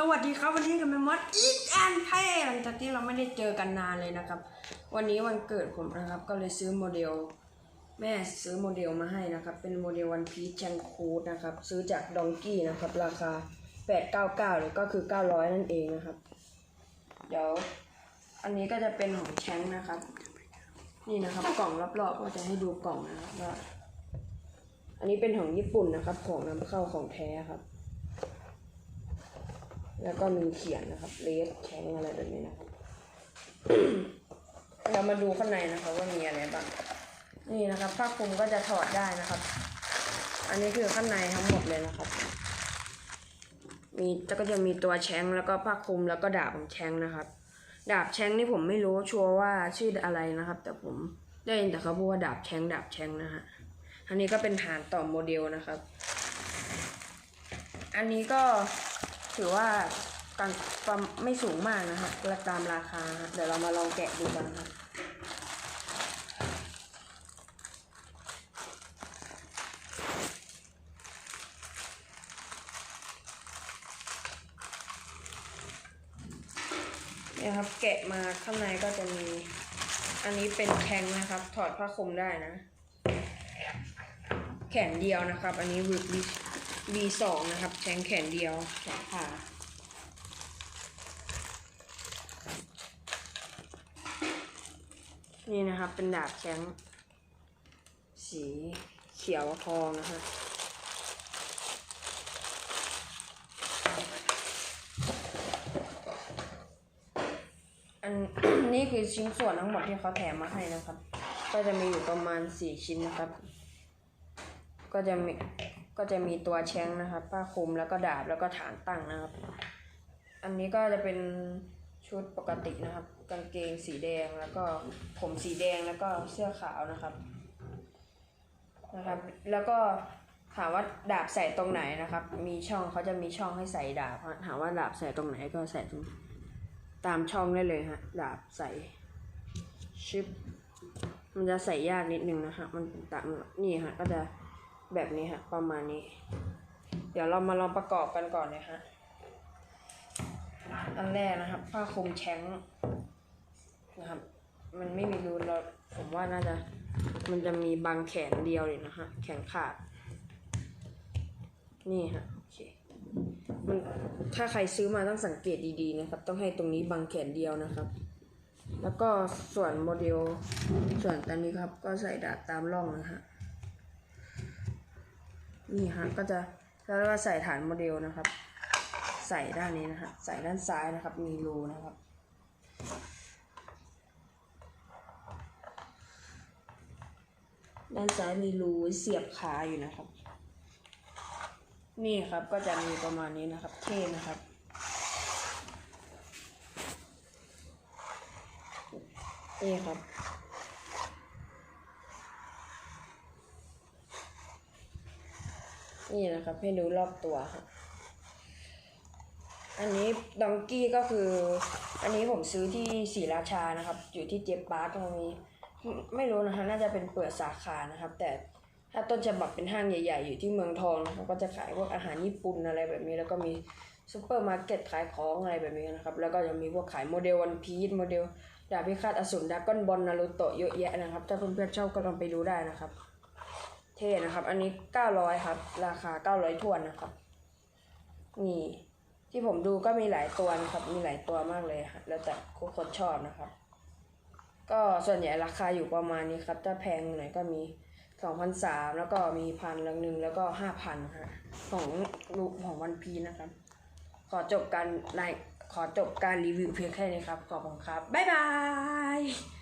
สวัสดีครับวันนี้กับแมมมอสอีกอันเท่หลังจากที่เราไม่ได้เจอกันนานเลยนะครับ วันนี้วันเกิดผมนะครับ ก็เลยซื้อโมเดล แม่ซื้อโมเดลมาให้นะครับ เป็นโมเดลวันพีชแชงคูดนะครับ ซื้อจากดองกี้นะครับ ราคา 899หรือก็คือ 900 นั่นเองนะครับ เดี๋ยว อันนี้ก็จะเป็นของแชงนะครับ นี่นะครับ กล่องรอบๆก็จะให้ดูกล่องนะครับว่าอันนี้เป็นของญี่ปุ่นนะครับ ของนำเข้าของแท้ครับ แล้วก็มีเขียนนะครับเลสแข็งอะไรแบบนี้นะครับเรามาดูข้างในนะครับว่ามีอะไรบ้าง นี่นะครับผ้าคลุมก็จะถอดได้นะครับ อันนี้คือข้างในทั้งหมดเลยนะครับ มีก็จะมีตัวแชงแล้วก็ผ้าคลุมแล้วก็ดาบของแชงนะครับ ดาบแชงนี่ผมไม่รู้ชัวร์ว่าชื่ออะไรนะครับ แต่ผมได้ยินแต่เขาพูดว่าดาบแชงดาบแชงนะฮะ อันนี้ก็เป็นฐานต่อโมเดลนะครับ อันนี้ก็ ถือว่ากลางไม่สูงมากนะคะตามราคา เดี๋ยวเรามาลองแกะดูกันค่ะเนี่ยครับแกะมาข้างในก็จะมี อันนี้เป็นแข็งนะครับ ถอดผ้าคลุมได้นะ แขนเดียวนะครับ อันนี้วิบวิช B2 นะครับแทงแขนเดียวแขนขานี่นะครับเป็นดาบแข้งสีเขียวทองนะฮะอันนี้คือชิ้นส่วนทั้งหมดที่เขาแถมมาให้นะครับ ก็จะมีอยู่ประมาณสี่ชิ้นนะครับ ก็จะมี ก็จะมีตัวแชงนะครับ ผ้าคลุมแล้วก็ดาบแล้วก็ฐานตั้งนะครับ อันนี้ก็จะเป็นชุดปกตินะครับ กางเกงสีแดงแล้วก็ผมสีแดงแล้วก็เสื้อขาวนะครับนะครับ แล้วก็ถามว่าดาบใส่ตรงไหนนะครับ มีช่องเขาจะมีช่องให้ใส่ดาบถามว่าดาบใส่ตรงไหนก็ใส่ตรงตามช่องได้เลยฮะดาบใส่ชิปมันจะใส่ยากนิดนึงนะฮะมันตามนี่ฮะก็จะ แบบนี้ฮะ ประมาณนี้ เดี๋ยวเรามาลองประกอบกันก่อนเลยฮะ อันแรกนะครับ ผ้าคลุมแชงนะครับ มันไม่มีรูเราผมว่าน่าจะ มันจะมีบางแขนเดียวเลยนะฮะ แขนขาด นี่ฮะโอเคมันถ้าใครซื้อมาต้องสังเกตดีๆนะครับ ต้องให้ตรงนี้บางแขนเดียวนะครับ แล้วก็ส่วนโมเดลส่วนอันนี้ครับ ก็ใส่ดาบตามร่องนะฮะ นี่ฮะก็จะแล้วก็ใส่ฐานโมเดลนะครับ ใส่ด้านนี้นะฮะใส่ด้านซ้ายนะครับ มีรูนะครับ ด้านซ้ายมีรูเสียบขาอยู่นะครับ นี่ครับก็จะมีประมาณนี้นะครับ เท่นะครับนี่ครับ นี่นะครับ ให้ดูรอบตัวครับอันนี้ดองกี้ก็คือ อันนี้ผมซื้อที่ศรีราชานะครับ อยู่ที่เจ็บปาร์ตรงนี้ ไม่รู้นะคะน่าจะเป็นเปิดสาขานะครับ แต่ถ้าต้นฉบับเป็นห้างใหญ่ ๆ อยู่ที่เมืองทองนะครับก็จะขายพวกอาหารญี่ปุ่นอะไรแบบนี้ แล้วก็มีซูเปอร์มาร์เก็ตขายของอะไรแบบนี้นะครับ แล้วก็จะมีพวกขายโมเดลวันพีซโมเดลดาบพิฆาตอสูรดากอนบอลนารูโตะเยอะแยะนะครับ ถ้าเพื่อนๆชอบก็ลองไปดูได้นะครับ เท่นะครับ อันนี้900ครับ ราคา900ทวนนะครับ นี่ที่ผมดูก็มีหลายตัวนะครับ มีหลายตัวมากเลยครับแล้วแต่คนชอบนะครับ ก็ส่วนใหญ่ราคาอยู่ประมาณนี้ครับ ถ้าแพงหน่อยก็มีสองพันสามแล้วก็มีพันละหนึ่งแล้วก็ห้าพันฮะของรูปของวันพีนะครับ ขอจบการไลขอจบการรีวิวเพียงแค่นี้ครับ ขอบคุณครับ บ๊ายบาย